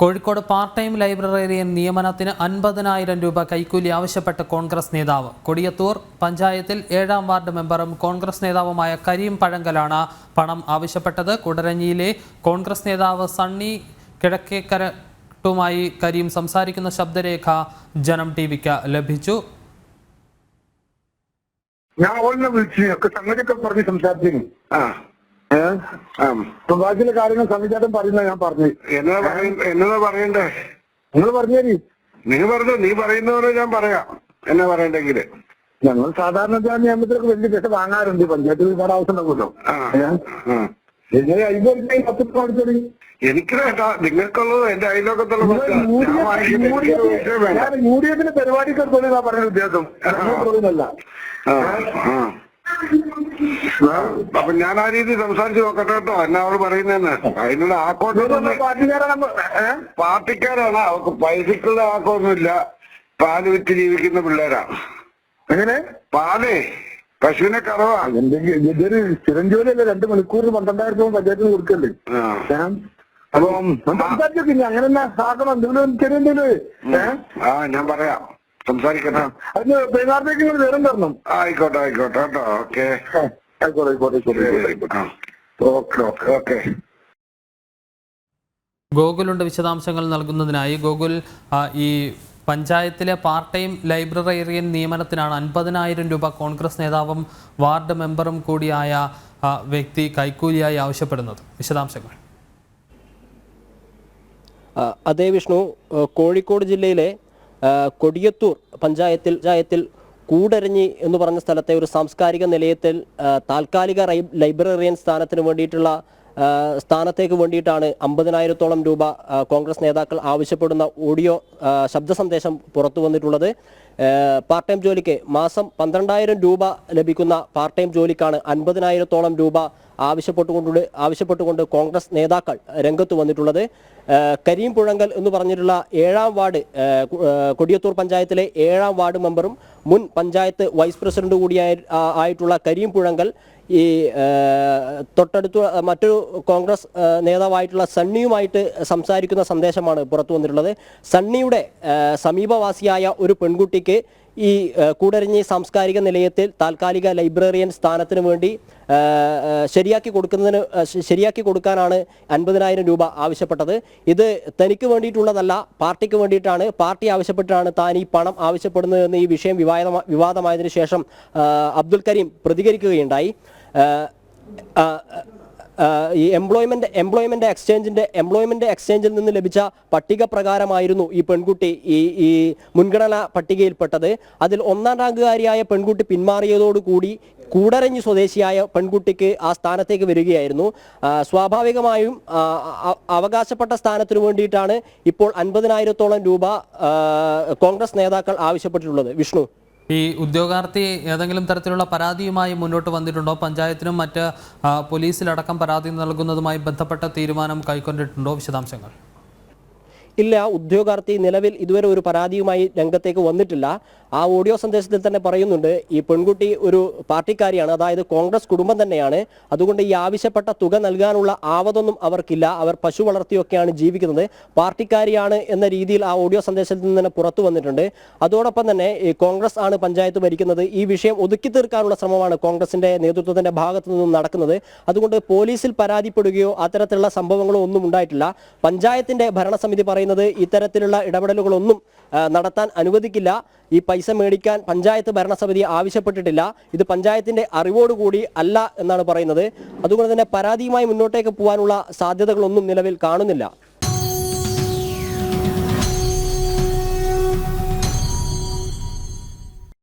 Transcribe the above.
Kozhikode part time librarian നിയമനത്തിന് അൻപതിനായിരം രൂപ കൈക്കൂലി ആവശ്യപ്പെട്ട കോൺഗ്രസ് നേതാവ്. കൊടിയത്തൂർ പഞ്ചായത്തിൽ ഏഴാം വാർഡ് മെമ്പറും കോൺഗ്രസ് നേതാവുമായ കരീം പഴങ്കലാണ് പണം ആവശ്യപ്പെട്ടത്. കുടരഞ്ഞിയിലെ കോൺഗ്രസ് നേതാവ് സണ്ണി കിഴക്കേക്കരട്ടുമായി കരീം സംസാരിക്കുന്ന ശബ്ദരേഖ ജനം ടി വിക്ക് ലഭിച്ചു. ഞാൻ ആ. ഏഹ് ആ ബാക്കിയുള്ള കാര്യങ്ങൾ സംവിധാനം പറയുന്ന ഞാൻ പറഞ്ഞു. എന്നാ എന്നതാ പറയണ്ടേ? നിങ്ങൾ പറഞ്ഞേരി. നീ പറഞ്ഞു നീ പറയുന്നവരെ ഞാൻ പറയാം. എന്നാ പറയണ്ടെങ്കിൽ ഞങ്ങൾ സാധാരണ ഞാൻ നിയമത്തിലൊക്കെ വലിയ പൈസ വാങ്ങാറുണ്ട്. പഞ്ചായത്തിൽ ഒരുപാട് ആവശ്യം ഉണ്ടാവുമല്ലോ ആ ആ. എങ്ങനെ അയ്യോ പത്ത് കൊടുത്തു എനിക്ക് വേണ്ട. നിങ്ങൾക്കുള്ളത് എന്റെ അയലോക്കത്തുള്ള യു ഡി എഫിന്റെ പരിപാടിക്ക് എടുത്തോളൂ പറഞ്ഞ ഉദ്ദേശം ആ ആ. അപ്പൊ ഞാൻ ആ രീതി സംസാരിച്ച് നോക്കട്ടെ കേട്ടോ. എന്നാ അവൾ പറയുന്നതെന്ന്. അതിനുള്ള ആക്കോട്ടൊന്നും പാർട്ടിക്കാരാണ് അവർക്ക് പൈസക്കുള്ള ആക്കമൊന്നുമില്ല പാൽ വിറ്റ് ജീവിക്കുന്ന പിള്ളേരാണ്. എങ്ങനെ? പാലേ പശുവിനെ കറവാ. എന്തെങ്കിലും ഇതൊരു സ്ഥിരം ജോലിയല്ലേ. രണ്ട് മണിക്കൂറിന് പന്ത്രണ്ടായിരം രൂപ പഞ്ചായത്തിന് കൊടുക്കല്ലേ. ഏഹ് അപ്പം സംസാരിച്ചോക്കെ അങ്ങനെ ആക്കണം. എന്തെങ്കിലും ചെറിയ എന്തെങ്കിലും ആ ഞാൻ പറയാം. സംസാരിക്കട്ടെ. അതിന് പെരുന്നാളത്തേക്ക് നിങ്ങൾ വിവരം തരണം ആയിക്കോട്ടെ ആയിക്കോട്ടെ കേട്ടോ. ഓക്കെ. ആയിക്കോട്ടെ ആയിക്കോട്ടെ ആയിക്കോട്ടെ ഓക്കെ ഓക്കെ ഓക്കെ. ഗോകുലുണ്ട് വിശദാംശങ്ങൾ നൽകുന്നതിനായി ഗോകുൽ ഈ പഞ്ചായത്തിലെ പാർട്ട് ടൈം ലൈബ്രറിയൻ നിയമനത്തിനാണ് അൻപതിനായിരം രൂപ കോൺഗ്രസ് നേതാവും വാർഡ് മെമ്പറും കൂടിയായ വ്യക്തി കൈക്കൂലിയായി ആവശ്യപ്പെടുന്നത്. വിശദാംശങ്ങൾ. അതേ വിഷ്ണു കോഴിക്കോട് ജില്ലയിലെ കൊടിയത്തൂർ പഞ്ചായത്തിൽ പഞ്ചായത്തിൽ കൂടരഞ്ഞി എന്ന് പറഞ്ഞ സ്ഥലത്തെ ഒരു സാംസ്കാരിക നിലയത്തിൽ താൽക്കാലിക ലൈബ്രറിയൻ സ്ഥാനത്തിന് വേണ്ടിയിട്ടുള്ള സ്ഥാനത്തേക്ക് വേണ്ടിയിട്ടാണ് അമ്പതിനായിരത്തോളം രൂപ കോൺഗ്രസ് നേതാക്കൾ ആവശ്യപ്പെടുന്ന ഓഡിയോ ശബ്ദ സന്ദേശം പുറത്തു വന്നിട്ടുള്ളത് പാർട്ട് ടൈം ജോലിക്ക് മാസം പന്ത്രണ്ടായിരം രൂപ ലഭിക്കുന്ന പാർട്ട് ടൈം ജോലിക്കാണ് അൻപതിനായിരത്തോളം രൂപ ആവശ്യപ്പെട്ടുകൊണ്ട് ആവശ്യപ്പെട്ടുകൊണ്ട് കോൺഗ്രസ് നേതാക്കൾ രംഗത്ത് വന്നിട്ടുള്ളത്. കരീം പുഴങ്കൽ എന്ന് പറഞ്ഞിട്ടുള്ള ഏഴാം വാർഡ് കൊടിയത്തൂർ പഞ്ചായത്തിലെ ഏഴാം വാർഡ് മെമ്പറും മുൻ പഞ്ചായത്ത് വൈസ് പ്രസിഡന്റ് കൂടിയായി ആയിട്ടുള്ള കരീം പുഴങ്കൽ ഈ തൊട്ടടുത്ത മറ്റൊരു കോൺഗ്രസ് നേതാവായിട്ടുള്ള സണ്ണിയുമായിട്ട് സംസാരിക്കുന്ന സന്ദേശമാണ് പുറത്തു വന്നിട്ടുള്ളത്. സണ്ണിയുടെ സമീപവാസിയായ ഒരു പെൺകുട്ടിക്ക് ഈ കൂടരഞ്ഞി സാംസ്കാരിക നിലയത്തിൽ താൽക്കാലിക ലൈബ്രറിയൻ സ്ഥാനത്തിന് വേണ്ടി ശരിയാക്കി കൊടുക്കുന്നതിന് ശരിയാക്കി കൊടുക്കാനാണ് അൻപതിനായിരം രൂപ ആവശ്യപ്പെട്ടത്. ഇത് തനിക്ക് വേണ്ടിയിട്ടുള്ളതല്ല പാർട്ടിക്ക് വേണ്ടിയിട്ടാണ്. പാർട്ടി ആവശ്യപ്പെട്ടിട്ടാണ് താൻ ഈ പണം ആവശ്യപ്പെടുന്നതെന്ന് ഈ വിഷയം വിവാദ വിവാദമായതിനു ശേഷം അബ്ദുൽ കരീം പ്രതികരിക്കുകയുണ്ടായി. ഈ എംപ്ലോയ്മെന്റ് എംപ്ലോയ്മെന്റ് എക്സ്ചേഞ്ചിന്റെ എംപ്ലോയ്മെന്റ് എക്സ്ചേഞ്ചിൽ നിന്ന് ലഭിച്ച പട്ടിക പ്രകാരമായിരുന്നു ഈ പെൺകുട്ടി ഈ ഈ മുൻഗണനാ പട്ടികയിൽപ്പെട്ടത്. അതിൽ ഒന്നാം റാങ്കുകാരിയായ പെൺകുട്ടി പിന്മാറിയതോടുകൂടി കൂടരഞ്ഞി സ്വദേശിയായ പെൺകുട്ടിക്ക് ആ സ്ഥാനത്തേക്ക് വരികയായിരുന്നു. സ്വാഭാവികമായും അവകാശപ്പെട്ട സ്ഥാനത്തിനു വേണ്ടിയിട്ടാണ് ഇപ്പോൾ അൻപതിനായിരത്തോളം രൂപ കോൺഗ്രസ് നേതാക്കൾ ആവശ്യപ്പെട്ടിട്ടുള്ളത്. വിഷ്ണു. ഈ ഉദ്യോഗാർത്ഥി ഏതെങ്കിലും തരത്തിലുള്ള പരാതിയുമായി മുന്നോട്ട് വന്നിട്ടുണ്ടോ? പഞ്ചായത്തിനും മറ്റ് പോലീസിലടക്കം പരാതി നൽകുന്നതുമായി ബന്ധപ്പെട്ട തീരുമാനം കൈക്കൊണ്ടിട്ടുണ്ടോ? വിശദാംശങ്ങൾ. ഇല്ല ഉദ്യോഗാർത്ഥി നിലവിൽ ഇതുവരെ ഒരു പരാതിയുമായി രംഗത്തേക്ക് വന്നിട്ടില്ല. ആ ഓഡിയോ സന്ദേശത്തിൽ തന്നെ പറയുന്നുണ്ട് ഈ പെൺകുട്ടി ഒരു പാർട്ടിക്കാരിയാണ് അതായത് കോൺഗ്രസ് കുടുംബം തന്നെയാണ്. അതുകൊണ്ട് ഈ ആവശ്യപ്പെട്ട തുക നൽകാനുള്ള ആവതൊന്നും അവർക്കില്ല. അവർ പശു വളർത്തിയൊക്കെയാണ് ജീവിക്കുന്നത്. പാർട്ടിക്കാരിയാണ് എന്ന രീതിയിൽ ആ ഓഡിയോ സന്ദേശത്തിൽ നിന്ന് തന്നെ പുറത്തു വന്നിട്ടുണ്ട്. അതോടൊപ്പം തന്നെ ഈ കോൺഗ്രസ് ആണ് പഞ്ചായത്ത് ഭരിക്കുന്നത്. ഈ വിഷയം ഒതുക്കി തീർക്കാനുള്ള ശ്രമമാണ് കോൺഗ്രസിന്റെ നേതൃത്വത്തിന്റെ ഭാഗത്തു നിന്നും നടക്കുന്നത്. അതുകൊണ്ട് പോലീസിൽ പരാതിപ്പെടുകയോ അത്തരത്തിലുള്ള സംഭവങ്ങളോ ഒന്നും ഉണ്ടായിട്ടില്ല. പഞ്ചായത്തിന്റെ ഭരണസമിതി പറയുന്നത് ഇത്തരത്തിലുള്ള ഇടപെടലുകളൊന്നും നടത്താൻ അനുവദിക്കില്ല. ഈ പൈസ മേടിക്കാൻ പഞ്ചായത്ത് ഭരണസമിതി ആവശ്യപ്പെട്ടിട്ടില്ല. ഇത് പഞ്ചായത്തിന്റെ അറിവോടുകൂടി അല്ല എന്നാണ് പറയുന്നത്. അതുകൊണ്ട് തന്നെ പരാതിയുമായി മുന്നോട്ടേക്ക് പോകാനുള്ള സാധ്യതകളൊന്നും നിലവിൽ കാണുന്നില്ല.